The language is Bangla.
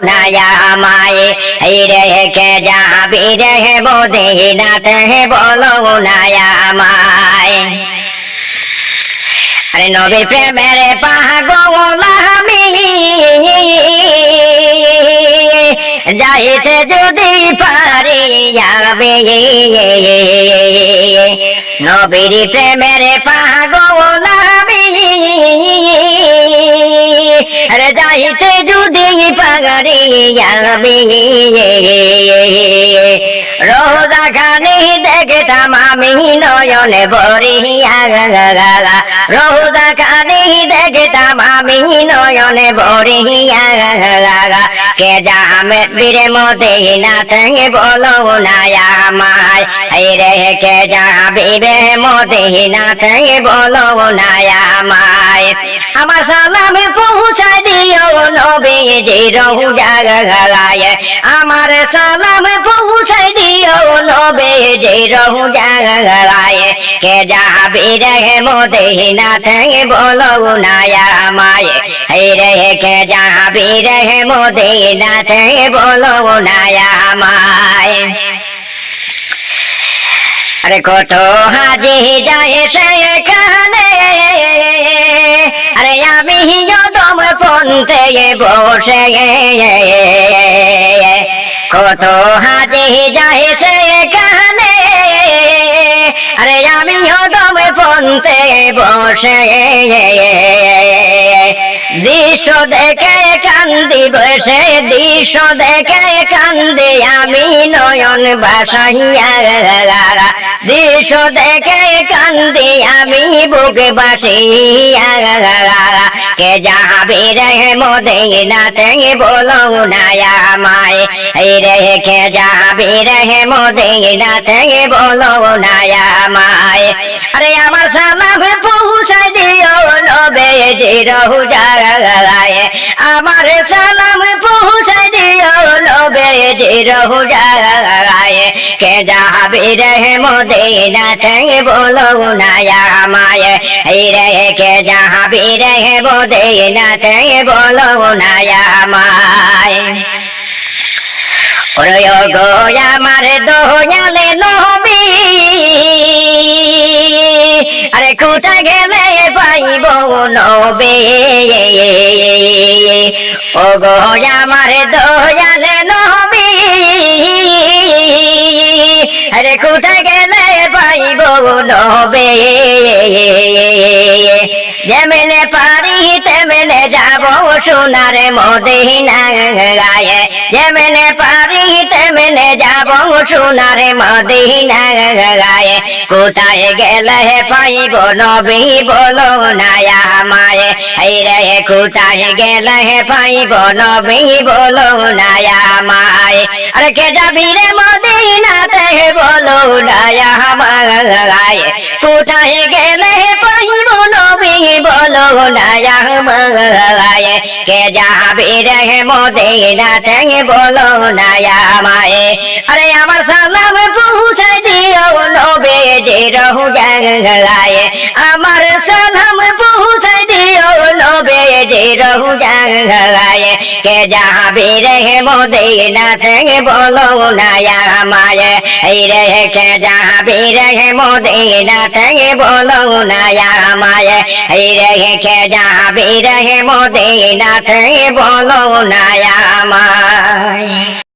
নায়ামায় এই রেখে যাবি রে মদিনাতে বলো নায়ামায় আরে নবীর প্রেমের পাগল আমি। যাইতে যদি পারি যাবে নবীর প্রেমের পাগল আমি। আরে যাইতে যদি পারি যাবে রোজা খানি দেখতাম আমি নয়নে বরিয়া রোজা খানি দেখতাম আমি নয়নে বরিয়া কে যামে বীরে মতে না থেকে বলো না আমায় রে কে যাবি রে মতে না থেকে বলো না আমায় আমার সালাম পৌঁছায় দিও নবী যে রহু জাগালায় আমার সালাম পৌঁছায় দিও নবী যে রহু জাগালায় কে যাবি রে মদিনা থেকে বলো না আমায়। এই রে, কে যাবি রে মদিনা থেকে বলো না আমায়। আরে কত হাজি যায় সেখানে পন্থে বসে কত হাজি যায় সেখানে আরে আমি যদম পন্থে বসে দৃশ্য দেখে কান্দি বসে, দৃশ্য দেখে কান্দি আমি নয়ন বাসাইয়া দৃশ্য দেখে কান্দি আমি বুকে বাসিয়া কে যাবে রে মদিনা থেকে বলো না আমায়। এই রে কে যাবে রে মদিনা থেকে বলো না আমায়। আরে আমার সালাম পৌঁছায় দিও নবে যে রহু জাগায় আমার সালাম পৌঁছায় দিও নবে যে রহু জাগায় কে যাবে রে মদিনা থেকে বলো না আমায়। এই রে কে যাবে রে মদিনা থেকে বলো না আমায়। ওরে গো, আমার দোয়ালে নবী। আরে কোথা গেলে পাইব নবে? ও গো, আমার দয়ালে নবী। পাইব নবে যেমনে তেমনে যাব সোনার মদিনা গায়ে যেমনে পারি তেমনে যাব সোনার মদিনা গায়ে কোথায় গেলে পাইব নবী, বলো না আমায় এই রে, কোথায় গেলে পাইব নবী, বলো না আমায় আরে কে যাবি রে মদিনাতে, বলো না আমায় কোথায় গেলে পাইব বলো না আমায় কে যাবি রে মদিনাতে? বলো না আমায় আরে আমার সালাম পৌঁছে দিও নবে যে রহু জাগায় আমার সালাম পৌঁছে দিও নবে যে রহু জাগায় কে যাবি রে মদিনা থেকে বলো না আমায়। এই রে কে যাবি রে মদিনা থেকে বলো না আমায়। এই রে কে যাবি রে মদিনা থেকে বলো না আমায়।